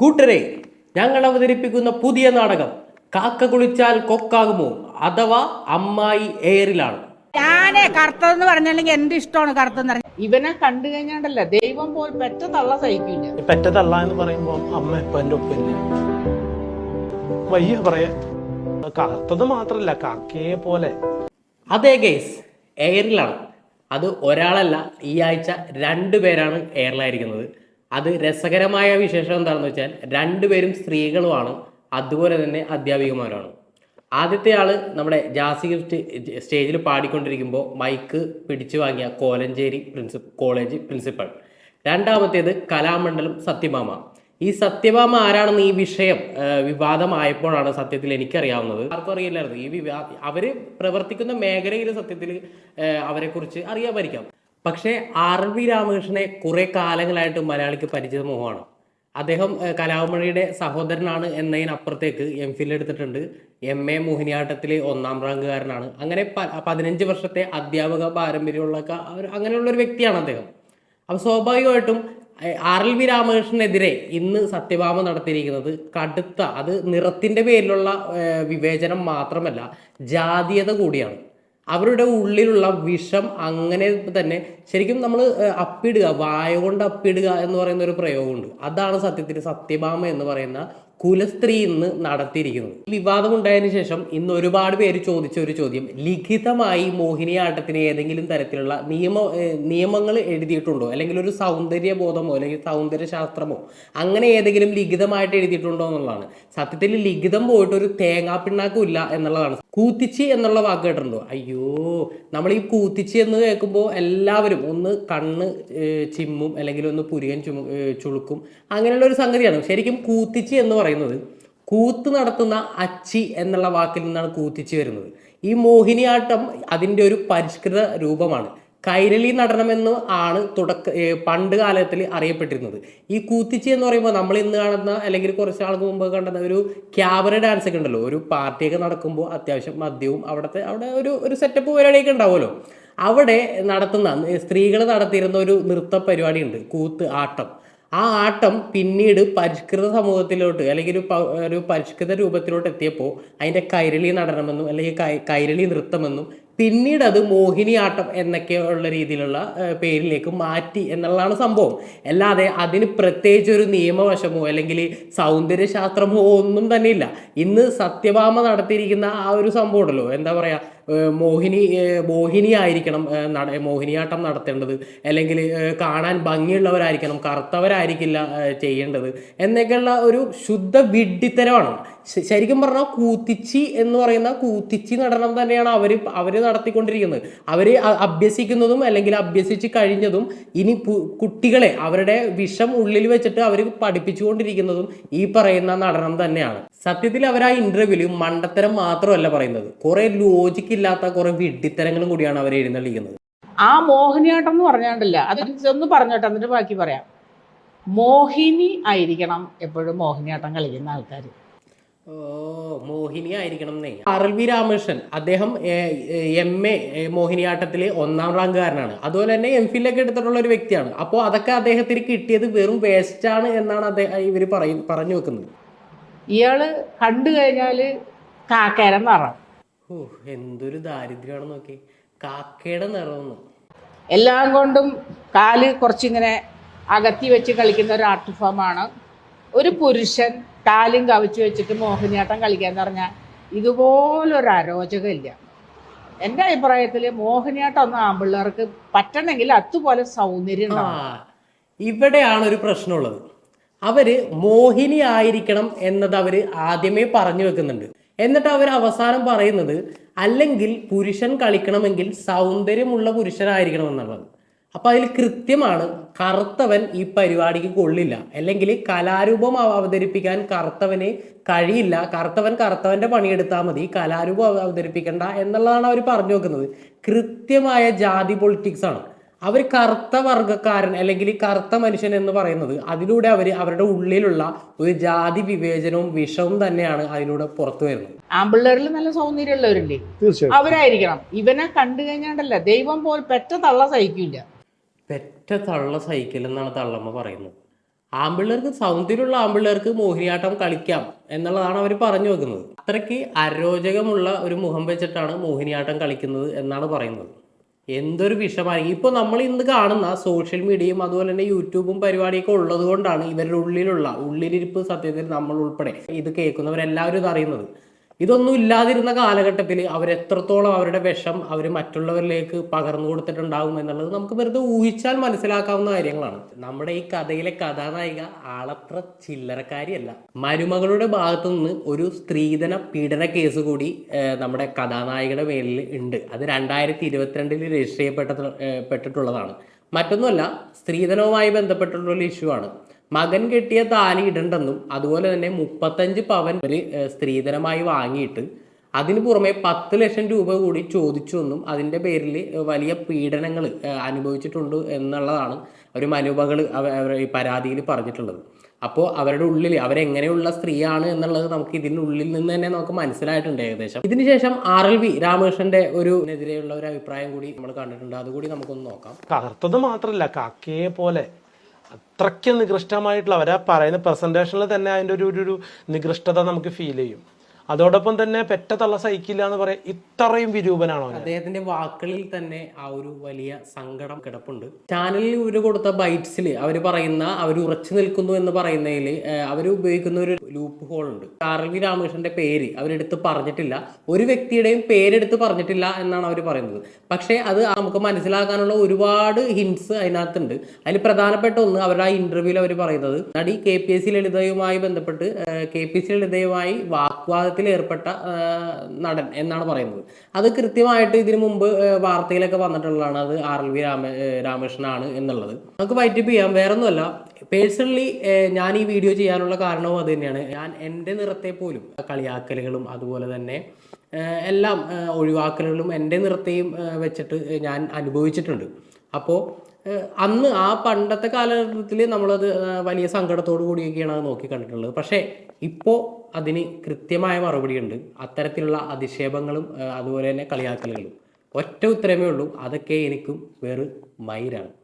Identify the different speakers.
Speaker 1: കൂട്ടരെ ഞങ്ങൾ അവതരിപ്പിക്കുന്ന പുതിയ നാടകം കാക്ക കുളിച്ചാൽ കൊക്കാകുമോ അഥവാ അമ്മായി എയറിലാണ്
Speaker 2: ഞാനേ കറുത്തതെന്ന് പറഞ്ഞില്ലെങ്കിൽ എന്ത് ഇഷ്ടമാണ് കറുത്തെന്ന് പറഞ്ഞാൽ
Speaker 3: ഇവനെ കണ്ടു കഴിഞ്ഞാണ്ടല്ല ദൈവം പോൽ പെറ്റ തള്ള സഹിക്കില്ല
Speaker 4: പെറ്റ തള്ള എന്ന് പറയുമ്പോ അമ്മ ഇപ്പൊ എന്റെ ഒപ്പില്ല വയ്യ പറയാ. കറുത്തത് മാത്രല്ല കാക്കയെ പോലെ.
Speaker 1: അതെ ഗേസ് എയറിലാണ് അത് ഒരാളല്ല ഈ ആഴ്ച രണ്ടു പേരാണ് എയറിലായിരിക്കുന്നത് അത് രസകരമായ വിശേഷം എന്താണെന്ന് വെച്ചാൽ രണ്ടുപേരും സ്ത്രീകളുമാണ് അതുപോലെ തന്നെ അധ്യാപികമാരാണ് ആദ്യത്തെ ആൾ നമ്മുടെ ജാസി ഗിഫ്റ്റ് സ്റ്റേജിൽ പാടിക്കൊണ്ടിരിക്കുമ്പോൾ മൈക്ക് പിടിച്ചു വാങ്ങിയ കോലഞ്ചേരി പ്രിൻസിപ്പ് കോളേജ് പ്രിൻസിപ്പൽ രണ്ടാമത്തേത് കലാമണ്ഡലം സത്യഭാമ. ഈ സത്യഭാമ ആരാണെന്ന് ഈ വിഷയം വിവാദമായപ്പോഴാണ് സത്യത്തിൽ എനിക്കറിയാവുന്നത്. ആർക്കും അറിയില്ലായിരുന്നു. ഈ വിവാ അവർ പ്രവർത്തിക്കുന്ന മേഖലയിൽ സത്യത്തിൽ അവരെക്കുറിച്ച് അറിയാമായിരിക്കാം. പക്ഷേ ആർ വി രാമകൃഷ്ണനെ കുറെ കാലങ്ങളായിട്ട് മലയാളിക്ക് പരിചിത മുഖമാണ് അദ്ദേഹം കലാമണിയുടെ സഹോദരനാണ് എന്നതിനപ്പുറത്തേക്ക് എം ഫിൽ എടുത്തിട്ടുണ്ട്. എം എ മോഹിനിയാട്ടത്തിലെ ഒന്നാം റാങ്കുകാരനാണ്. അങ്ങനെ പതിനഞ്ച് വർഷത്തെ അധ്യാപക പാരമ്പര്യമുള്ള അങ്ങനെയുള്ള ഒരു വ്യക്തിയാണ് അദ്ദേഹം. അപ്പോൾ സ്വാഭാവികമായിട്ടും ആർ എൽ വി രാമകൃഷ്ണനെതിരെ ഇന്ന് സത്യഭാമ നടത്തിയിരിക്കുന്നത് കടുത്ത അത് നിറത്തിന്റെ പേരിലുള്ള വിവേചനം മാത്രമല്ല ജാതീയത കൂടിയാണ്. അവരുടെ ഉള്ളിലുള്ള വിഷം അങ്ങനെ തന്നെ ശരിക്കും നമ്മൾ അപ്പിടുക വായ കൊണ്ട് അപ്പിടുക എന്ന് പറയുന്ന ഒരു പ്രയോഗമുണ്ട്. അതാണ് സത്യത്തിൽ സത്യഭാമ എന്ന് പറയുന്ന കുലസ്ത്രീ ഇന്ന് നടത്തിയിരിക്കുന്നത്. ഈ വിവാദം ഉണ്ടായതിനു ശേഷം ഇന്ന് ഒരുപാട് പേര് ചോദിച്ച ഒരു ചോദ്യം. ലിഖിതമായി മോഹിനിയാട്ടത്തിന് ഏതെങ്കിലും തരത്തിലുള്ള നിയമ നിയമങ്ങൾ എഴുതിയിട്ടുണ്ടോ? അല്ലെങ്കിൽ ഒരു സൗന്ദര്യ ബോധമോ അല്ലെങ്കിൽ സൗന്ദര്യ ശാസ്ത്രമോ അങ്ങനെ ഏതെങ്കിലും ലിഖിതമായിട്ട് എഴുതിയിട്ടുണ്ടോ എന്നുള്ളതാണ്. സത്യത്തിൽ ലിഖിതം പോയിട്ട് ഒരു തേങ്ങാപ്പിണ്ണാക്കും ഇല്ല എന്നുള്ളതാണ്. കൂത്തിച്ചി എന്നുള്ള വാക്ക് കേട്ടിട്ടുണ്ടോ? അയ്യോ നമ്മൾ ഈ കൂത്തിച്ചി എന്ന് കേൾക്കുമ്പോൾ എല്ലാവരും ഒന്ന് കണ്ണ് ചിമ്മും അല്ലെങ്കിൽ ഒന്ന് പുരികൻ ചുമ ചുളുക്കും. അങ്ങനെയുള്ള ഒരു സംഗതിയാണ്. ശരിക്കും കൂത്തിച്ചി എന്ന് പറയുന്നത് കൂത്ത് നടത്തുന്ന അച്ചി എന്നുള്ള വാക്കിൽ നിന്നാണ് കൂത്തിച്ചി വരുന്നത്. ഈ മോഹിനിയാട്ടം അതിന്റെ ഒരു പരിഷ്കൃത രൂപമാണ്. കൈരളി നടനമെന്ന് ആണ് തുടക്ക പണ്ട് കാലത്തിൽ അറിയപ്പെട്ടിരുന്നത്. ഈ കൂത്തിച്ചി എന്ന് പറയുമ്പോൾ നമ്മൾ ഇന്ന് കാണുന്ന അല്ലെങ്കിൽ കുറച്ച് നാൾക്ക് മുമ്പ് കണ്ടുന്ന ഒരു ക്യാബറ ഡാൻസ് ഒക്കെ ഉണ്ടല്ലോ. ഒരു പാർട്ടിയൊക്കെ നടക്കുമ്പോൾ അത്യാവശ്യം മദ്യവും അവിടുത്തെ അവിടെ ഒരു ഒരു സെറ്റപ്പ് പരിപാടിയൊക്കെ ഉണ്ടാവുമല്ലോ. അവിടെ നടത്തുന്ന സ്ത്രീകൾ നടത്തിയിരുന്ന ഒരു നൃത്ത പരിപാടിയുണ്ട്. കൂത്ത് ആട്ടം. ആ ആട്ടം പിന്നീട് പരിഷ്കൃത സമൂഹത്തിലോട്ട് അല്ലെങ്കിൽ ഒരു ഒരു പരിഷ്കൃത രൂപത്തിലോട്ട് എത്തിയപ്പോൾ അതിന്റെ കൈരളി നടനമെന്നും അല്ലെങ്കിൽ കൈരളി നൃത്തമെന്നും പിന്നീട് അത് മോഹിനിയാട്ടം എന്നൊക്കെ ഉള്ള രീതിയിലുള്ള പേരിലേക്ക് മാറ്റി എന്നുള്ളതാണ് സംഭവം. അല്ലാതെ അതിന് പ്രത്യേകിച്ച് ഒരു നിയമവശമോ അല്ലെങ്കിൽ സൗന്ദര്യശാസ്ത്രമോ ഒന്നും തന്നെ ഇല്ല ഇന്ന് സത്യഭാമ നടത്തിയിരിക്കുന്ന ആ ഒരു സംഭവം ഉണ്ടല്ലോ. എന്താ പറയുക മോഹിനി മോഹിനി ആയിരിക്കണം നട മോഹിനിയാട്ടം നടത്തേണ്ടത്. അല്ലെങ്കിൽ കാണാൻ ഭംഗിയുള്ളവരായിരിക്കണം കറുത്തവരായിരിക്കില്ല ചെയ്യേണ്ടത്. എന്നൊക്കെയുള്ള ഒരു ശുദ്ധ വിഡ്ഢിത്തരമാണ്. ശരിക്കും പറഞ്ഞാൽ കൂത്തിച്ചി എന്ന് പറയുന്ന കൂത്തിച്ചി നടനം തന്നെയാണ് അവർ അവർ നടത്തിക്കൊണ്ടിരിക്കുന്നത്. അവർ അഭ്യസിക്കുന്നതും അല്ലെങ്കിൽ അഭ്യസിച്ച് കഴിഞ്ഞതും ഇനി കുട്ടികളെ അവരുടെ വിഷം ഉള്ളിൽ വെച്ചിട്ട് അവർ പഠിപ്പിച്ചുകൊണ്ടിരിക്കുന്നതും ഈ പറയുന്ന നടനം തന്നെയാണ്. സത്യത്തിൽ അവർ ആ ഇന്റർവ്യൂവിൽ മണ്ടത്തരം മാത്രമല്ല പറയുന്നത്. കുറെ ലോജിക്ക് ഇല്ലാത്ത കുറെ വിഡ്ഢിത്തരങ്ങളും കൂടിയാണ് അവർ എഴുന്നള്ളിക്കുന്നത്.
Speaker 3: ആ മോഹിനിയാട്ടം എന്ന് പറഞ്ഞാണ്ടല്ല അത് ഒന്ന് പറഞ്ഞോട്ടെ എന്നിട്ട് ബാക്കി പറയാം. മോഹിനി ആയിരിക്കണം എപ്പോഴും മോഹിനിയാട്ടം കളിക്കുന്ന ആൾക്കാർ
Speaker 1: ഓ മോഹിനി ആയിരിക്കണം എന്നേ. ആർ എൽ വി രാമകൃഷ്ണൻ അദ്ദേഹം എം എ മോഹിനിയാട്ടത്തിൽ ഒന്നാം റാങ്കുകാരനാണ്. അതുപോലെ തന്നെ എം ഫില്ലൊക്കെ എടുത്തിട്ടുള്ള ഒരു വ്യക്തിയാണ്. അപ്പോൾ അതൊക്കെ അദ്ദേഹത്തിന് കിട്ടിയത് വെറും വേസ്റ്റ് ആണ് എന്നാണ് അദ്ദേഹം ഇവർ പറയും പറഞ്ഞു വെക്കുന്നത്.
Speaker 3: ഇയാൾ കണ്ടു കഴിഞ്ഞാൽ കാക്കേരം നിറം
Speaker 1: ഓ എന്തൊരു ദാരിദ്ര്യമാണ് നോക്കി. കാക്കയുടെ നിറമൊന്നും.
Speaker 3: എല്ലാം കൊണ്ടും കാൽ കുറച്ചിങ്ങനെ അകത്തി വെച്ച് കളിക്കുന്ന ഒരു ആർട്ട് ഫോമാണ് ഒരു പുരുഷൻ കാലും കവിച്ച് വെച്ചിട്ട് മോഹിനിയാട്ടം കളിക്കാന്ന് പറഞ്ഞാൽ ഇതുപോലൊരു അരോചകമില്ല. എന്റെ അഭിപ്രായത്തിൽ മോഹിനിയാട്ടം ഒന്നും ആമ്പിള്ളേർക്ക് പറ്റണമെങ്കിൽ അതുപോലെ സൗന്ദര്യം
Speaker 1: ആ ഇവിടെയാണ് ഒരു പ്രശ്നമുള്ളത്. അവർ മോഹിനി ആയിരിക്കണം എന്നത് അവർ ആദ്യമേ പറഞ്ഞു വെക്കുന്നുണ്ട്. എന്നിട്ട് അവർ അവസാനം പറയുന്നത് അല്ലെങ്കിൽ പുരുഷൻ കളിക്കണമെങ്കിൽ സൗന്ദര്യമുള്ള പുരുഷനായിരിക്കണം എന്നുള്ളത് അപ്പൊ അതിൽ കൃത്യമാണ് കറുത്തവൻ ഈ പരിപാടിക്ക് കൊള്ളില്ല. അല്ലെങ്കിൽ കലാരൂപം അവതരിപ്പിക്കാൻ കറുത്തവന് കഴിയില്ല. കറുത്തവൻ കറുത്തവന്റെ പണിയെടുത്താൽ മതി. കലാരൂപം അവതരിപ്പിക്കണ്ട എന്നുള്ളതാണ് അവർ പറഞ്ഞു വെക്കുന്നത്. കൃത്യമായ ജാതി പൊളിറ്റിക്സ് ആണ്. അവർ കറുത്ത വർഗക്കാരൻ അല്ലെങ്കിൽ ഈ കറുത്ത മനുഷ്യൻ എന്ന് പറയുന്നത് അതിലൂടെ അവർ അവരുടെ ഉള്ളിലുള്ള ഒരു ജാതി വിവേചനവും വിഷവും തന്നെയാണ് അതിലൂടെ പുറത്തു വരുന്നത്.
Speaker 3: ആമ്പിള്ളേരിൽ നല്ല
Speaker 4: സൗന്ദര്യമുള്ളവരുണ്ടേ.
Speaker 3: അവരായിരിക്കണം. ഇവനെ കണ്ടു കഴിഞ്ഞാണ്ടല്ല ദൈവം പോൽ പെറ്റ തള്ള സഹിക്കില്ല
Speaker 1: പെറ്റ തള്ള സഹിക്കില്ലെന്നാണ് എന്നാണ് തള്ളമ്മ പറയുന്നത്. ആമ്പിള്ളേർക്ക് സൗന്ദര്യമുള്ള ആമ്പിള്ളേർക്ക് മോഹിനിയാട്ടം കളിക്കാം എന്നുള്ളതാണ് അവർ പറഞ്ഞു വെക്കുന്നത്. അത്രയ്ക്ക് അരോചകമുള്ള ഒരു മുഖം വെച്ചിട്ടാണ് മോഹിനിയാട്ടം കളിക്കുന്നത് എന്നാണ് പറയുന്നത്. എന്തൊരു വിഷമായിരിക്കും ഇപ്പോൾ നമ്മൾ ഇന്ന് കാണുന്ന സോഷ്യൽ മീഡിയയും അതുപോലെ തന്നെ യൂട്യൂബും പരിപാടിയൊക്കെ ഉള്ളത് കൊണ്ടാണ് ഇവരുടെ ഉള്ളിലുള്ള ഉള്ളിലിരിപ്പ് സത്യത്തിൽ നമ്മൾ ഉൾപ്പെടെ. ഇത് കേൾക്കുന്നവരെല്ലാവരും ഇത് അറിയുന്നത്. ഇതൊന്നും ഇല്ലാതിരുന്ന കാലഘട്ടത്തിൽ അവരെത്രത്തോളം അവരുടെ വിഷം അവർ മറ്റുള്ളവരിലേക്ക് പകർന്നു കൊടുത്തിട്ടുണ്ടാകും എന്നുള്ളത് നമുക്ക് വെറുതെ ഊഹിച്ചാൽ മനസ്സിലാക്കാവുന്ന കാര്യങ്ങളാണ്. നമ്മുടെ ഈ കഥയിലെ കഥാനായിക ആളത്ര ചില്ലറക്കാരിയല്ല. മരുമകളുടെ ഭാഗത്തു നിന്ന് ഒരു സ്ത്രീധന പീഡന കേസ് കൂടി നമ്മുടെ കഥാനായികയുടെ മേലിൽ ഉണ്ട്. അത് രണ്ടായിരത്തി ഇരുപത്തിരണ്ടിൽ രജിസ്റ്റർ ചെയ്യപ്പെട്ട പെട്ടിട്ടുള്ളതാണ്. മറ്റൊന്നുമല്ല സ്ത്രീധനവുമായി ബന്ധപ്പെട്ടിട്ടുള്ള ഒരു ഇഷ്യൂ ആണ് മകൻ കെട്ടിയ താലി ഇടണ്ടെന്നും അതുപോലെ തന്നെ മുപ്പത്തഞ്ച് പവൻ ഒരു സ്ത്രീധനമായി വാങ്ങിയിട്ട് അതിന് പുറമെ പത്ത് ലക്ഷം രൂപ കൂടി ചോദിച്ചു എന്നും അതിന്റെ പേരിൽ വലിയ പീഡനങ്ങൾ അനുഭവിച്ചിട്ടുണ്ട് എന്നുള്ളതാണ് ഒരു മനുഭകൾ അവർ ഈ പരാതിയിൽ പറഞ്ഞിട്ടുള്ളത്. അപ്പോൾ അവരുടെ ഉള്ളിൽ അവരെങ്ങനെയുള്ള സ്ത്രീയാണ് എന്നുള്ളത് നമുക്ക് ഇതിനുള്ളിൽ നിന്ന് തന്നെ നമുക്ക് മനസ്സിലായിട്ടുണ്ട് ഏകദേശം. ഇതിനുശേഷം ആർ എൽ വി രാമകൃഷ്ണന്റെ ഒരു എതിരെയുള്ള ഒരു അഭിപ്രായം കൂടി നമ്മൾ കണ്ടിട്ടുണ്ട്. അതുകൂടി നമുക്കൊന്ന് നോക്കാം.
Speaker 4: കറുത്തത് മാത്രമല്ല കാക്കയെ പോലെ. അത്രയ്ക്ക് നികൃഷ്ടമായിട്ടുള്ള അവരാ പറയുന്ന പ്രസന്റേഷനിൽ തന്നെ അതിന്റെ ഒരു ഒരു- നികൃഷ്ടത നമുക്ക് ഫീൽ ചെയ്യും. അതോടൊപ്പം തന്നെ പെറ്റ തള്ള സഹിക്കില്ല എന്ന് പറയാം ഇത്രയും വിരൂപനാണോ?
Speaker 1: അദ്ദേഹത്തിന്റെ വാക്കുകളിൽ തന്നെ ആ ഒരു വലിയ സങ്കടം കിടപ്പുണ്ട്. ചാനലിൽ ഇവർ കൊടുത്ത ബൈറ്റ്സിൽ അവർ പറയുന്ന അവർ ഉറച്ചു നിൽക്കുന്നു എന്ന് പറയുന്നതിൽ അവർ ഉപയോഗിക്കുന്ന ഒരു ലൂപ്പ് ഹോൾ ഉണ്ട്. ആർ എൽ വി രാമകൃഷ്ണന്റെ പേര് അവരെടുത്ത് പറഞ്ഞിട്ടില്ല. ഒരു വ്യക്തിയുടെയും പേരെടുത്ത് പറഞ്ഞിട്ടില്ല എന്നാണ് അവർ പറയുന്നത്. പക്ഷേ അത് നമുക്ക് മനസ്സിലാക്കാനുള്ള ഒരുപാട് ഹിൻസ് അതിനകത്തുണ്ട്. അതിൽ പ്രധാനപ്പെട്ട ഒന്ന് അവരുടെ ആ ഇന്റർവ്യൂവിൽ അവർ പറയുന്നത് നടി കെ പി എസ് സി ലളിതയുമായി ബന്ധപ്പെട്ട് കെ പി എസ് സി ലളിതയുമായി വാഗ്വാദത്തിൽ ഏർപ്പെട്ട നടൻ എന്നാണ് പറയുന്നത്. അത് കൃത്യമായിട്ട് ഇതിനു മുമ്പ് വാർത്തയിലൊക്കെ വന്നിട്ടുള്ളതാണ്. അത് ആർ എൽ വി രാമ രാമകൃഷ്ണനാണ് എന്നുള്ളത്. നമുക്ക് വൈറ്റിപ്പ് ചെയ്യാം. വേറൊന്നുമല്ല പേഴ്സണലി ഞാൻ ഈ വീഡിയോ ചെയ്യാനുള്ള കാരണവും അത് തന്നെയാണ്. ഞാൻ എന്റെ നിറത്തെ പോലും കളിയാക്കലുകളും അതുപോലെ തന്നെ എല്ലാം ഒഴിവാക്കലുകളും എന്റെ നിറത്തെയും വെച്ചിട്ട് ഞാൻ അനുഭവിച്ചിട്ടുണ്ട്. അപ്പോൾ അന്ന് ആ പണ്ടത്തെ കാലഘട്ടത്തിൽ നമ്മളത് വലിയ സങ്കടത്തോടു കൂടിയൊക്കെയാണ് അത് നോക്കി കണ്ടിട്ടുള്ളത്. പക്ഷേ ഇപ്പോൾ അതിന് കൃത്യമായ മറുപടിയുണ്ട്. അത്തരത്തിലുള്ള അധിക്ഷേപങ്ങളും അതുപോലെ തന്നെ കളിയാക്കലുകളും. ഒറ്റ ഉത്തരമേ ഉള്ളൂ. അതൊക്കെ എനിക്കും വേറെ മൈരാണ്.